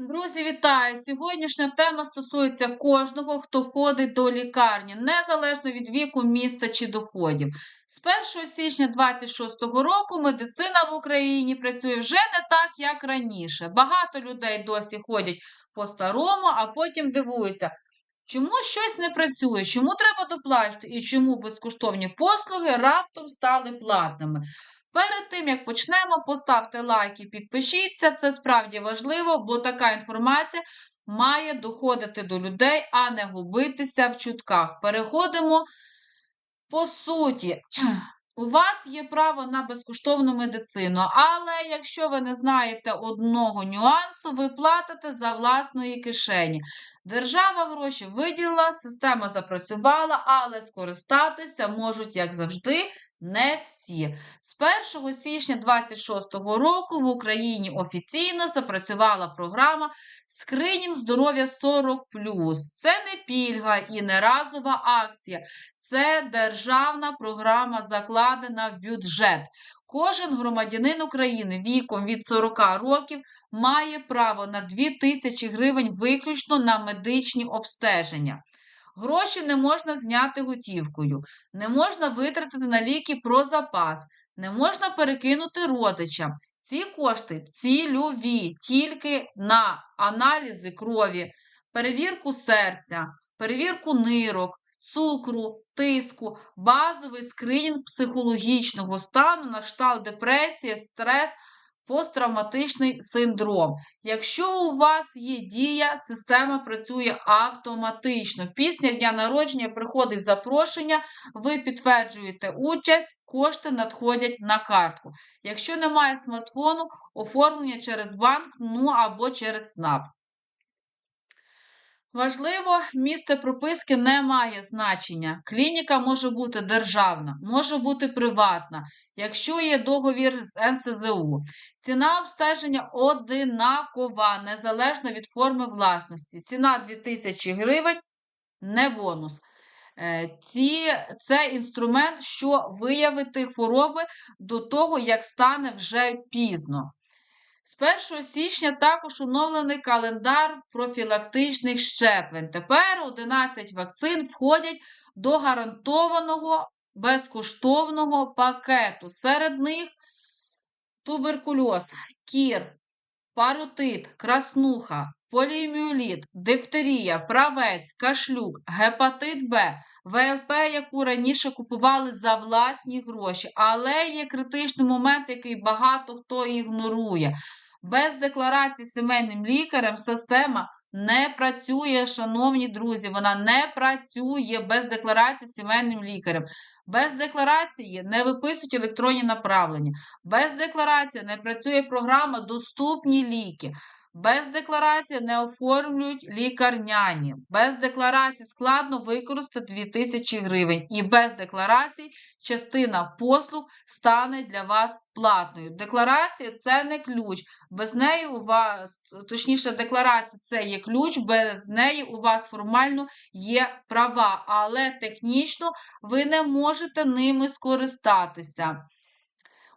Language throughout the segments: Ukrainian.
Друзі, вітаю! Сьогоднішня тема стосується кожного, хто ходить до лікарні, незалежно від віку, міста чи доходів. З 1 січня 2026 року медицина в Україні працює вже не так, як раніше. Багато людей досі ходять по-старому, а потім дивуються, чому щось не працює, чому треба доплачувати і чому безкоштовні послуги раптом стали платними. Перед тим, як почнемо, поставте лайк і підпишіться. Це справді важливо, бо така інформація має доходити до людей, а не губитися в чутках. Переходимо по суті. У вас є право на безкоштовну медицину, але якщо ви не знаєте одного нюансу, ви платите за власної кишені. Держава гроші виділила, система запрацювала, але скористатися можуть, як завжди, не всі. З 1 січня 2026 року в Україні офіційно запрацювала програма Скринінг здоров'я 40. Це не пільга і не разова акція, це державна програма, закладена в бюджет. Кожен громадянин України віком від 40 років має право на 2 тисячі гривень виключно на медичні обстеження. Гроші не можна зняти готівкою, не можна витратити на ліки про запас, не можна перекинути родичам. Ці кошти цільові тільки на аналізи крові, перевірку серця, перевірку нирок, цукру, тиску, базовий скринінг психологічного стану на кшталт депресії, стрес посттравматичний синдром. Якщо у вас є дія, система працює автоматично. Після дня народження приходить запрошення, ви підтверджуєте участь, кошти надходять на картку. Якщо немає смартфону, оформлення через банк, ну або через СНАП. Важливо, місце прописки не має значення. Клініка може бути державна, може бути приватна, якщо є договір з НСЗУ. Ціна обстеження одинакова, незалежно від форми власності. Ціна 2000 гривень не бонус. Е, ці, Це інструмент, що виявити хвороби до того, як стане вже пізно. З 1 січня також оновлений календар профілактичних щеплень. Тепер 11 вакцин входять до гарантованого безкоштовного пакету. Серед них туберкульоз, кір, паротит, краснуха, поліоміоліт, дифтерія, правець, кашлюк, гепатит Б, ВЛП, яку раніше купували за власні гроші, але є критичний момент, який багато хто ігнорує. Без декларації сімейним лікарем система не працює, шановні друзі. Вона не працює без декларації сімейним лікарем. Без декларації не виписують електронні направлення. Без декларації не працює програма Доступні ліки. Без декларації не оформлюють лікарняні. Без декларації складно використати 2000 гривень. І без декларації частина послуг стане для вас платною. Декларація це не ключ. Без неї у вас, точніше, декларація це є ключ, без неї у вас формально є права, але технічно ви не можете ними скористатися.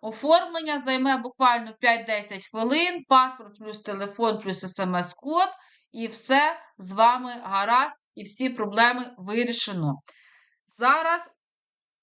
Оформлення займе буквально 5-10 хвилин, паспорт плюс телефон, плюс смс-код, і все з вами гаразд, і всі проблеми вирішено. Зараз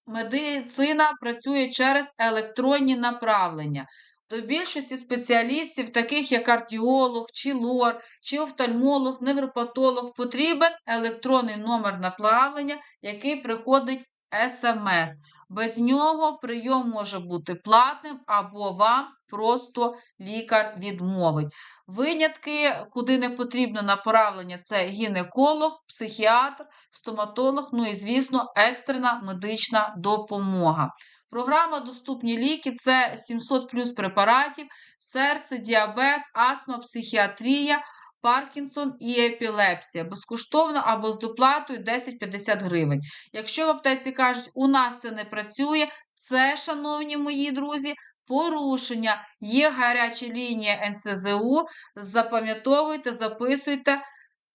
медицина працює через електронні направлення. До більшості спеціалістів, таких як кардіолог, чи лор, чи офтальмолог, невропатолог, потрібен електронний номер направлення, який приходить смс. Без нього прийом може бути платним, або вам просто лікар відмовить. Винятки, куди не потрібно направлення, це гінеколог, психіатр, стоматолог, ну і, звісно, екстрена медична допомога. Програма Доступні ліки це 700 плюс препаратів, серце, діабет, астма, психіатрія. Паркінсон і епілепсія. Безкоштовно або з доплатою 10-50 гривень. Якщо в аптеці кажуть, у нас це не працює, це, шановні мої друзі, порушення. Є гаряча лінія НСЗУ. Запам'ятовуйте, записуйте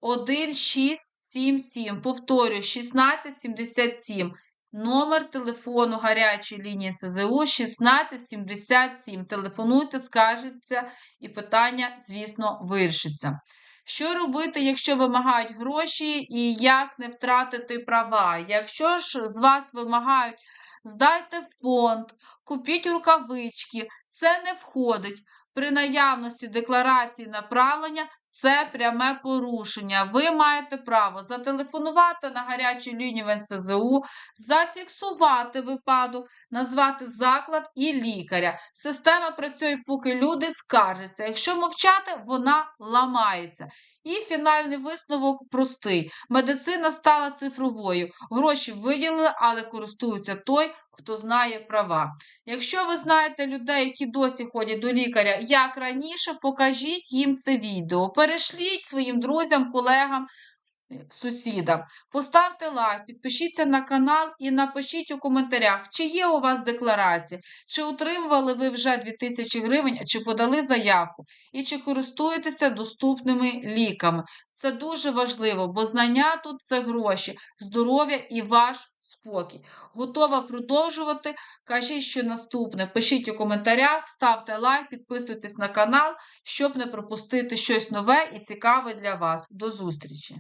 1677. Повторюю, 1677. Номер телефону гарячої лінії СЗУ 1677. Телефонуйте, скажеться, і питання, звісно, вирішиться. Що робити, якщо вимагають гроші, і як не втратити права? Якщо ж з вас вимагають, здайте фонд, купіть рукавички, це не входить. При наявності декларації направлення це пряме порушення. Ви маєте право зателефонувати на гарячу лінію в НСЗУ, зафіксувати випадок, назвати заклад і лікаря. Система працює, поки люди скаржаться. Якщо мовчати, вона ламається. І фінальний висновок простий: медицина стала цифровою. Гроші виділили, але користується той, хто знає права. Якщо ви знаєте людей, які досі ходять до лікаря, як раніше, покажіть їм це відео. Перешліть своїм друзям, колегам, сусідам. Поставте лайк, підпишіться на канал і напишіть у коментарях, чи є у вас декларація, чи отримували ви вже 2000 гривень, чи подали заявку, і чи користуєтеся доступними ліками. Це дуже важливо, бо знання тут це гроші, здоров'я і ваш спокій. Готова продовжувати. Кажіть, що наступне. Пишіть у коментарях, ставте лайк, підписуйтесь на канал, щоб не пропустити щось нове і цікаве для вас. До зустрічі!